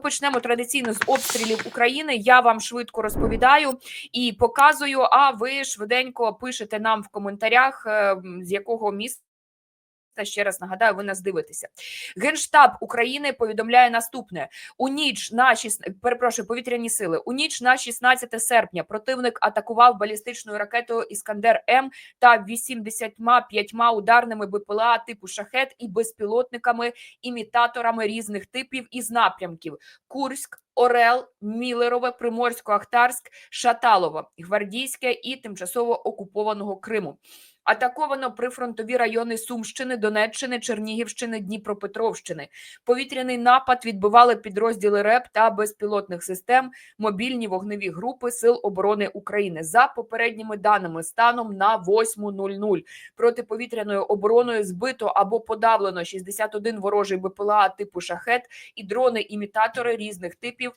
почнемо традиційно з обстрілів України. Я вам швидко розповідаю і показую. А ви швиденько пишете нам в коментарях, е, з якого міста. Ще раз нагадаю, ви нас дивитеся. Генштаб України повідомляє наступне: у ніч на 6... перепрошую, повітряні сили. У ніч на 16 серпня противник атакував балістичною ракетою Іскандер М та 85 ударними БПЛА типу шахет і безпілотниками імітаторами різних типів із напрямків: Курськ, Орел, Мілерове, Приморсько-Ахтарськ, Шаталово, Гвардійське і тимчасово окупованого Криму. Атаковано прифронтові райони Сумщини, Донеччини, Чернігівщини, Дніпропетровщини. Повітряний напад відбивали підрозділи РЕП та безпілотних систем, мобільні вогневі групи Сил оборони України. За попередніми даними, станом на 8.00 протиповітряною обороною збито або подавлено 61 ворожий БПЛА типу шахет і дрони-імітатори різних типів.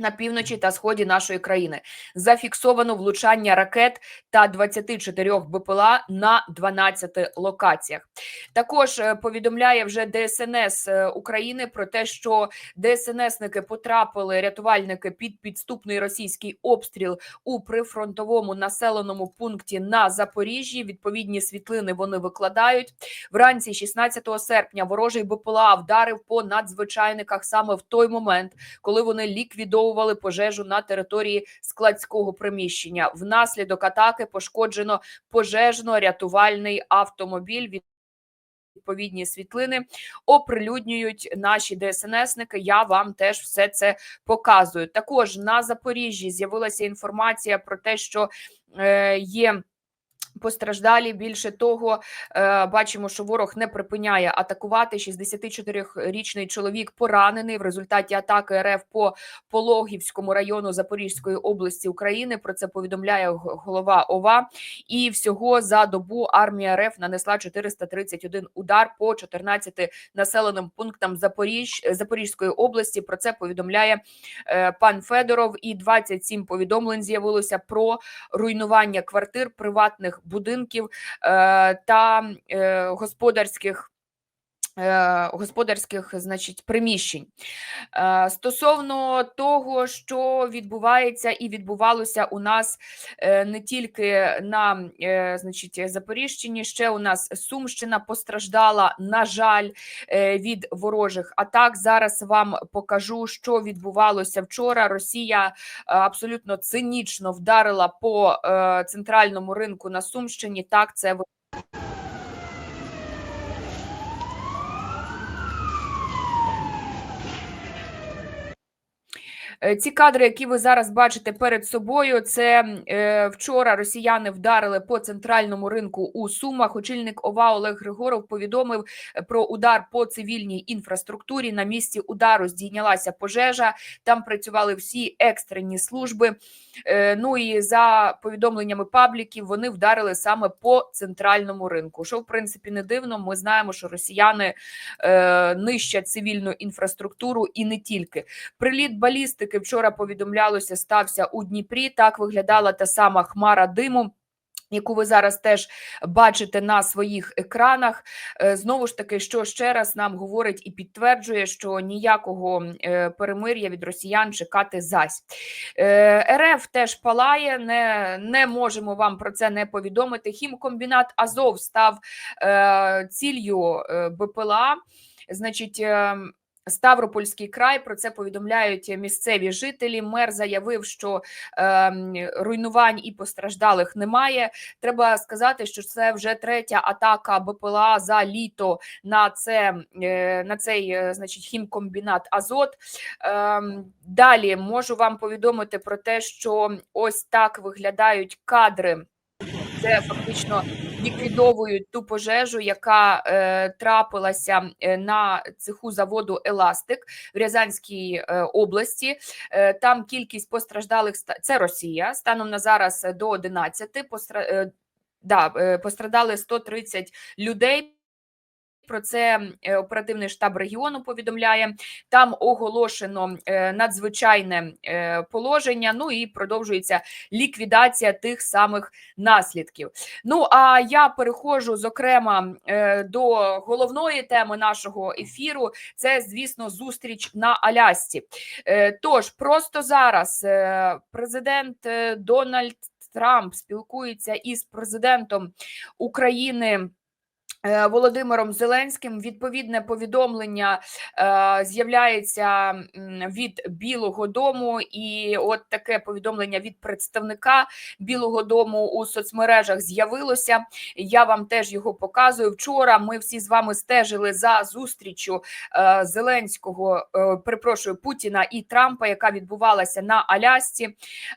На півночі та сході нашої країни зафіксовано влучання ракет та 24 БПЛА на 12 локаціях. Також е, повідомляє вже ДСНС е, України про те, що ДСНСники потрапили рятувальники під підступний російський обстріл у прифронтовому населеному пункті на Запоріжжі. Відповідні світлини вони викладають вранці, 16 серпня. Ворожий БПЛА вдарив по надзвичайниках саме в той момент, коли вони ліквідовували ліквідовували пожежу на території складського приміщення. Внаслідок атаки пошкоджено пожежно-рятувальний автомобіль. Відповідні світлини оприлюднюють наші ДСНСники. Я вам теж все це показую. Також на Запоріжжі з'явилася інформація про те, що е, є. Постраждалі більше того, е, бачимо, що ворог не припиняє атакувати. 64-річний чоловік поранений в результаті атаки РФ по Пологівському району Запорізької області України. Про це повідомляє голова ОВА. І всього за добу армія РФ нанесла 431 удар по 14 населеним пунктам Запоріж Запорізької області. Про це повідомляє е, пан Федоров. І 27 повідомлень з'явилося про руйнування квартир приватних будинків е, та е, господарських. Е, господарських, значить, приміщень стосовно того, що відбувається і відбувалося у нас не тільки на значить, Запоріжчині, ще у нас Сумщина постраждала, на жаль, від ворожих атак. Зараз вам покажу, що відбувалося вчора. Росія абсолютно цинічно вдарила по центральному ринку на Сумщині. Так, це ці кадри, які ви зараз бачите перед собою, це е, вчора росіяни вдарили по центральному ринку у Сумах. Очільник ОВА Олег Григоров повідомив е, про удар по цивільній інфраструктурі. На місці удару здійнялася пожежа. Там працювали всі екстрені служби. Ну і за повідомленнями пабліків вони вдарили саме по центральному ринку. Що в принципі не дивно. Ми знаємо, що росіяни нищать цивільну інфраструктуру і не тільки приліт балістики таки вчора повідомлялося, стався у Дніпрі. Так виглядала та сама хмара диму. Яку ви зараз теж бачите на своїх екранах, е, знову ж таки, що ще раз нам говорить і підтверджує, що ніякого е, перемир'я від росіян чекати зась е, РФ теж палає, не не можемо вам про це не повідомити. Хімкомбінат Азов став ціллю БПЛА. Значить, ем, Ставропольський край про це повідомляють місцеві жителі. Мер заявив, що е, руйнувань і постраждалих немає. Треба сказати, що це вже третя атака БПЛА за літо на це е, на цей е, значить хімкомбінат Азот. Е, далі можу вам повідомити про те, що ось так виглядають кадри. Це фактично ліквідовують ту пожежу, яка е, трапилася е, на цеху заводу Еластик в Рязанській е, області. Е, там кількість постраждалих це Росія станом на зараз до 11 постра... е, да, е, пострадали 130 людей. Про це е, оперативний штаб регіону повідомляє. Там оголошено е, надзвичайне е, положення. Ну і продовжується ліквідація тих самих наслідків. Ну а я переходжу зокрема до головної теми нашого ефіру. Це, звісно, зустріч на Алясці. Тож просто зараз президент Дональд Трамп спілкується із президентом України. Е, Володимиром Зеленським відповідне повідомлення е, з'являється від Білого Дому, і от таке повідомлення від представника Білого Дому у соцмережах з'явилося. Я вам теж його показую. Вчора ми всі з вами стежили за зустрічю е, Зеленського, е, перепрошую Путіна і Трампа, яка відбувалася на Алясці,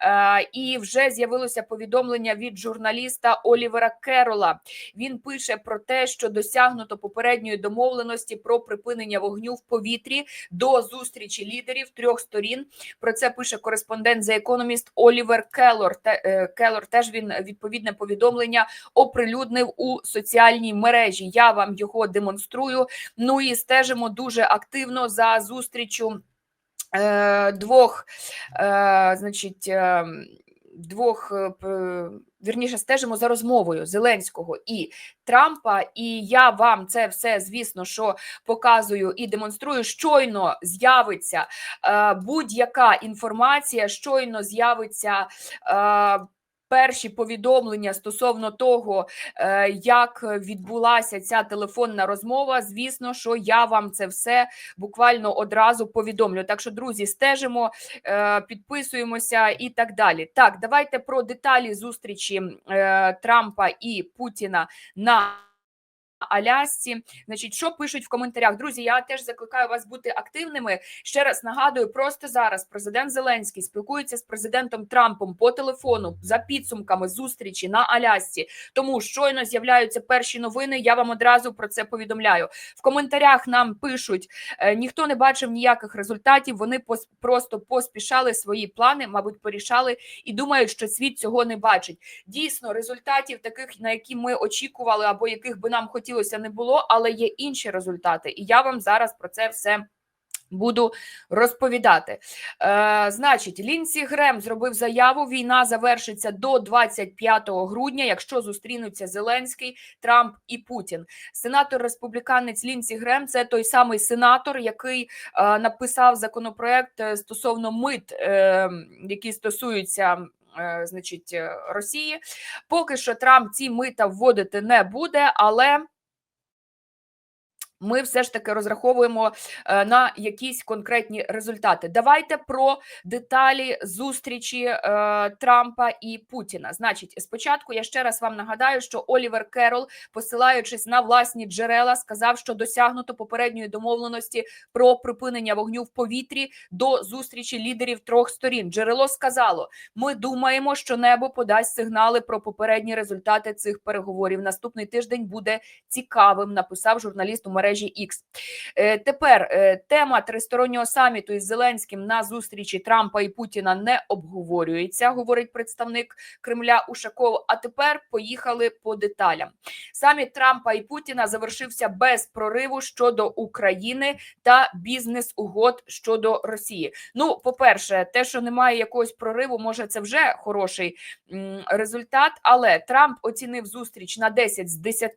е, і вже з'явилося повідомлення від журналіста Олівера Керола. Він пише про те, що досягнуто попередньої домовленості про припинення вогню в повітрі до зустрічі лідерів трьох сторін. Про це пише кореспондент The Economist Олівер Келлор. Е, Келлор теж він відповідне повідомлення оприлюднив у соціальній мережі. Я вам його демонструю. Ну і стежимо дуже активно за зустрічю е, двох, е, значить. Е, Двох вірніше стежимо за розмовою Зеленського і Трампа. І я вам це все, звісно, що показую і демонструю. Щойно з'явиться е, будь-яка інформація, щойно з'явиться. Перші повідомлення стосовно того, е, як відбулася ця телефонна розмова. Звісно, що я вам це все буквально одразу повідомлю. Так що, друзі, стежимо, е, підписуємося і так далі. Так, давайте про деталі зустрічі е, Трампа і Путіна на. Алясці. Значить, що пишуть в коментарях? Друзі, я теж закликаю вас бути активними. Ще раз нагадую, просто зараз президент Зеленський спілкується з президентом Трампом по телефону за підсумками зустрічі на Алясці. Тому щойно з'являються перші новини. Я вам одразу про це повідомляю. В коментарях нам пишуть: «Е, ніхто не бачив ніяких результатів. Вони просто поспішали свої плани, мабуть, порішали і думають, що світ цього не бачить. Дійсно, результатів таких, на які ми очікували, або яких би нам хотіли хотілося, не було, але є інші результати, і я вам зараз про це все. Буду розповідати. Е, Значить, Лінсі Грем зробив заяву. Війна завершиться до 25 грудня, якщо зустрінуться Зеленський, Трамп і Путін. Сенатор республіканець Лінсі Грем це той самий сенатор, який е, написав законопроект е, стосовно мит, е, які стосуються. Е, значить, Росії поки що Трамп ці мита вводити не буде, але ми все ж таки розраховуємо е, на якісь конкретні результати. Давайте про деталі зустрічі е, Трампа і Путіна. Значить, спочатку я ще раз вам нагадаю, що Олівер Керол, посилаючись на власні джерела, сказав, що досягнуто попередньої домовленості про припинення вогню в повітрі до зустрічі лідерів трьох сторін. Джерело сказало: ми думаємо, що небо подасть сигнали про попередні результати цих переговорів. Наступний тиждень буде цікавим. Написав журналіст у мережі мережі X. Е, тепер е, тема тристороннього саміту із Зеленським на зустрічі Трампа і Путіна не обговорюється, говорить представник Кремля Ушаков. А тепер поїхали по деталям. Саміт Трампа і Путіна завершився без прориву щодо України та бізнес-угод щодо Росії. Ну, по перше, те, що немає якогось прориву, може це вже хороший результат, але Трамп оцінив зустріч на 10 з 10.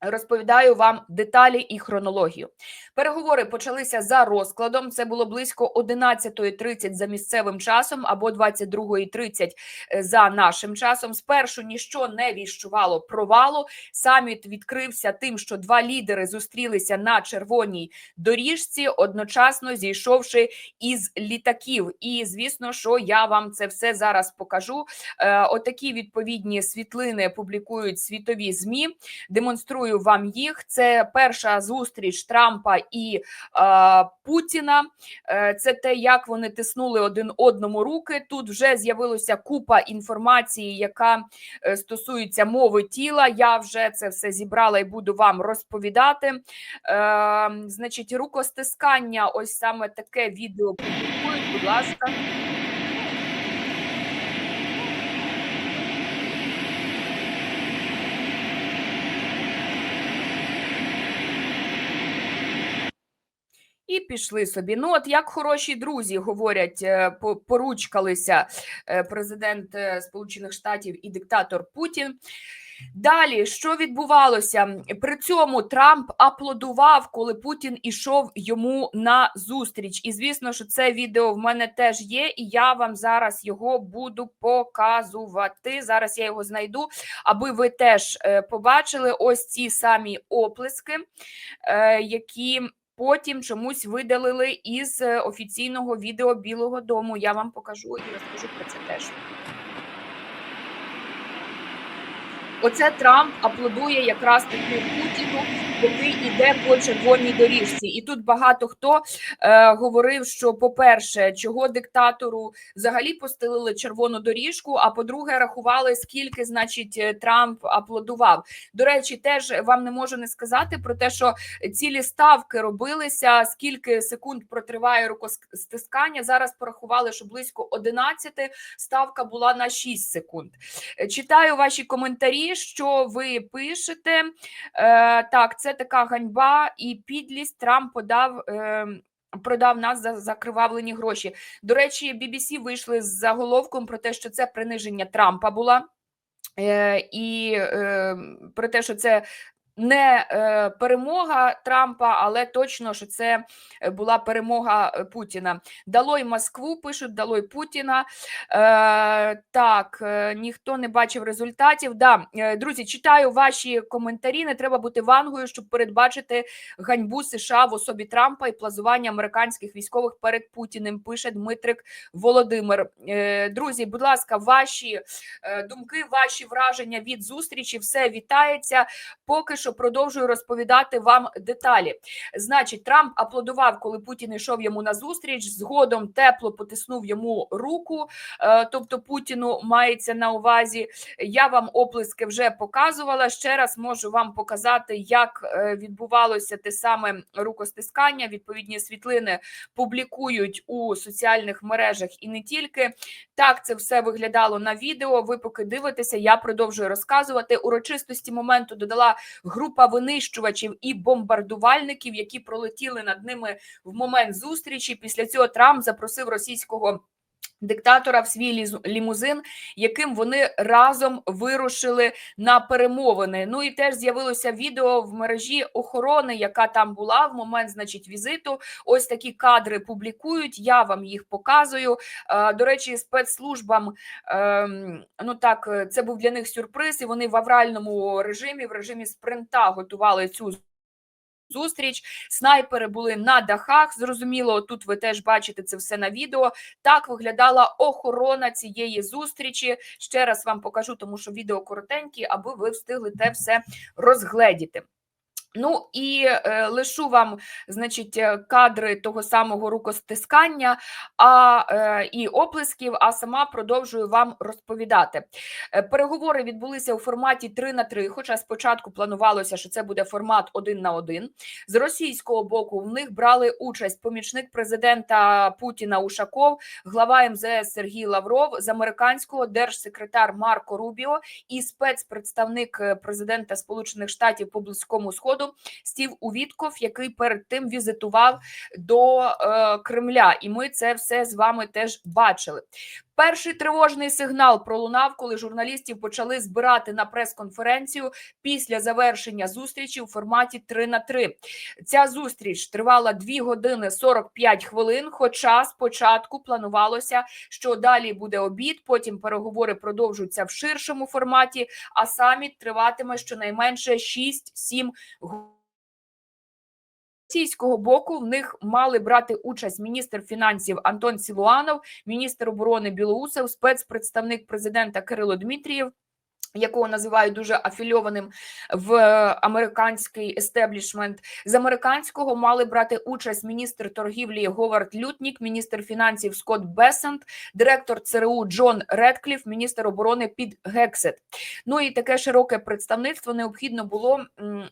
Розповідаю вам деталі і хронологію. Переговори почалися за розкладом. Це було близько 11.30 за місцевим часом або 22.30 е, за нашим часом. Спершу ніщо не віщувало провалу. Саміт відкрився тим, що два лідери зустрілися на червоній доріжці, одночасно зійшовши із літаків. І звісно, що я вам це все зараз покажу. Е, отакі відповідні світлини публікують світові змі, демонструють демонструю вам їх. Це перша зустріч Трампа і е, Путіна. Е, це те, як вони тиснули один одному руки. Тут вже з'явилася купа інформації, яка е, стосується мови тіла. Я вже це все зібрала і буду вам розповідати. Е, Значить, рукостискання, ось саме таке відео. Будь ласка. І пішли собі. Ну, от як хороші друзі говорять, е, поручкалися е, президент е, Сполучених Штатів і диктатор Путін. Далі, що відбувалося? При цьому Трамп аплодував, коли Путін ішов йому на зустріч. І звісно, що це відео в мене теж є, і я вам зараз його буду показувати. Зараз я його знайду, аби ви теж побачили ось ці самі оплески, які потім чомусь видалили із е, офіційного відео Білого Дому. Я вам покажу і розкажу про це теж. Оце Трамп аплодує якраз таки Путіну, який іде по червоній доріжці. І тут багато хто е, говорив, що, по-перше, чого диктатору взагалі постелили червону доріжку, а по-друге, рахували, скільки, значить, е, Трамп аплодував. До речі, теж вам не можу не сказати про те, що цілі ставки робилися, скільки секунд протриває рукостискання. Зараз порахували, що близько 11, ставка була на 6 секунд. Е, Читаю ваші коментарі, що ви пишете. Е, так, це така ганьба і підлість. Трамп подав. Е, Продав нас за закривавлені гроші. До речі, BBC вийшли з заголовком про те, що це приниження Трампа була, е, і про те, що це не е, перемога Трампа, але точно, що це е, була перемога е, Путіна. Далой Москву пишуть, далой Путіна. Е, так, ніхто не бачив результатів. Да, друзі, читаю ваші коментарі. Не треба бути вангою, щоб передбачити ганьбу США в особі Трампа і плазування американських військових перед Путіним. Пише Дмитрик Володимир. Друзі, будь ласка, ваші думки, ваші враження від зустрічі. Все вітається. Поки що продовжую розповідати вам деталі. Значить, Трамп аплодував, коли Путін йшов йому на зустріч. Згодом тепло потиснув йому руку. е, Тобто Путіну мається на увазі. Я вам оплески вже показувала. Ще раз можу вам показати, як е, відбувалося те саме рукостискання. Відповідні світлини публікують у соціальних мережах і не тільки. Так це все виглядало на відео. Ви поки дивитеся, я продовжую розказувати. Урочистості моменту додала група винищувачів і бомбардувальників, які пролетіли над ними в момент зустрічі. Після цього Трамп запросив російського. Диктатора в свій лімузин, яким вони разом вирушили на перемовини. Ну і теж з'явилося відео в мережі охорони, яка там була в момент, значить, візиту. Ось такі кадри публікують. Я вам їх показую. До речі, спецслужбам ем, ну так, е, це був для них сюрприз, і вони в авральному режимі, в режимі спринта готували цю зустріч. Снайпери були на дахах. Зрозуміло, тут ви теж бачите це все на відео. Так виглядала охорона цієї зустрічі. Ще раз вам покажу, тому що відео коротенькі, аби ви встигли те все розгледіти. Ну і е, лишу вам, значить, е, кадри того самого рукостискання а, е, і оплесків, а сама продовжую вам розповідати. Е, Переговори відбулися у форматі 3 на 3, хоча спочатку планувалося, що це буде формат 1 на 1. З російського боку в них брали участь помічник президента Путіна Ушаков, глава МЗС Сергій Лавров, з американського держсекретар Марко Рубіо і спецпредставник е, президента Сполучених Штатів по близькому сходу Стів Увітков, який перед тим візитував до е, Кремля, і ми це все з вами теж бачили. Перший тривожний сигнал пролунав, коли журналістів почали збирати на прес-конференцію після завершення зустрічі у форматі 3 на 3. Ця зустріч тривала 2 години 45 хвилин. Хоча спочатку планувалося, що далі буде обід, потім переговори продовжуються в ширшому форматі, а саміт триватиме щонайменше 6-7 годин. Російського боку в них мали брати участь міністр фінансів Антон Сілуанов, міністр оборони Білоусов, спецпредставник президента Кирило Дмитрієв. Якого називають дуже афільованим в американський естеблішмент з американського мали брати участь міністр торгівлі Говард Лютнік, міністр фінансів Скотт Бесент, директор ЦРУ Джон Редкліф, міністр оборони Під Гексет. Ну і таке широке представництво необхідно було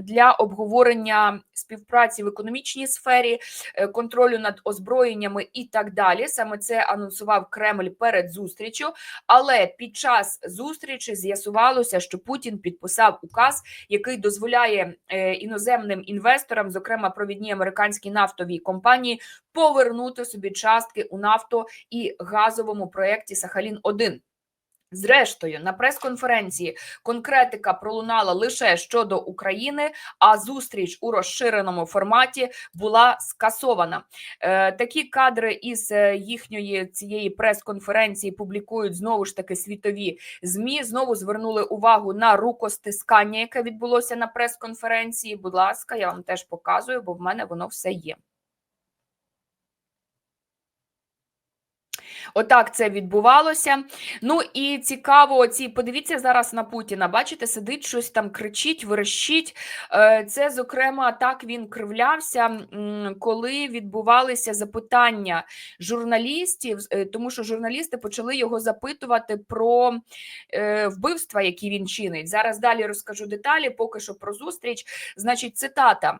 для обговорення співпраці в економічній сфері, е, контролю над озброєннями і так далі. Саме це анонсував Кремль перед зустрічю. Але під час зустрічі з'ясувалося, з'ясувалося, що Путін підписав указ, який дозволяє е, іноземним інвесторам, зокрема провідні американські нафтові компанії, повернути собі частки у нафто і газовому проєкті Сахалін 1 Зрештою, на прес-конференції конкретика пролунала лише щодо України, а зустріч у розширеному форматі була скасована. Е, такі кадри із е, їхньої цієї прес-конференції публікують знову ж таки світові змі. Знову звернули увагу на рукостискання, яке відбулося на прес-конференції. Будь ласка, я вам теж показую, бо в мене воно все є. Отак це відбувалося. Ну і цікаво, ці подивіться зараз на Путіна. Бачите, сидить щось там, кричить, верещить. Е, Це, зокрема, так він кривлявся, коли відбувалися запитання журналістів, е, тому що журналісти почали його запитувати про е, вбивства, які він чинить. Зараз далі розкажу деталі. Поки що про зустріч. Значить, цитата.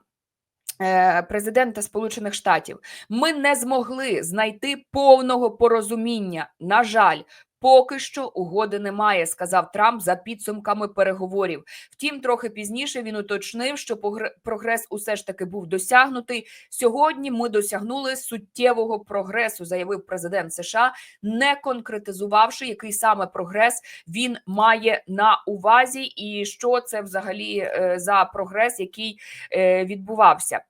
Е, Президента Сполучених Штатів ми не змогли знайти повного порозуміння. На жаль, поки що угоди немає, сказав Трамп за підсумками переговорів. Втім, трохи пізніше він уточнив, що прогрес усе ж таки був досягнутий. Сьогодні ми досягнули суттєвого прогресу, заявив президент США, не конкретизувавши, який саме прогрес він має на увазі, і що це взагалі е, за прогрес, який е, відбувався.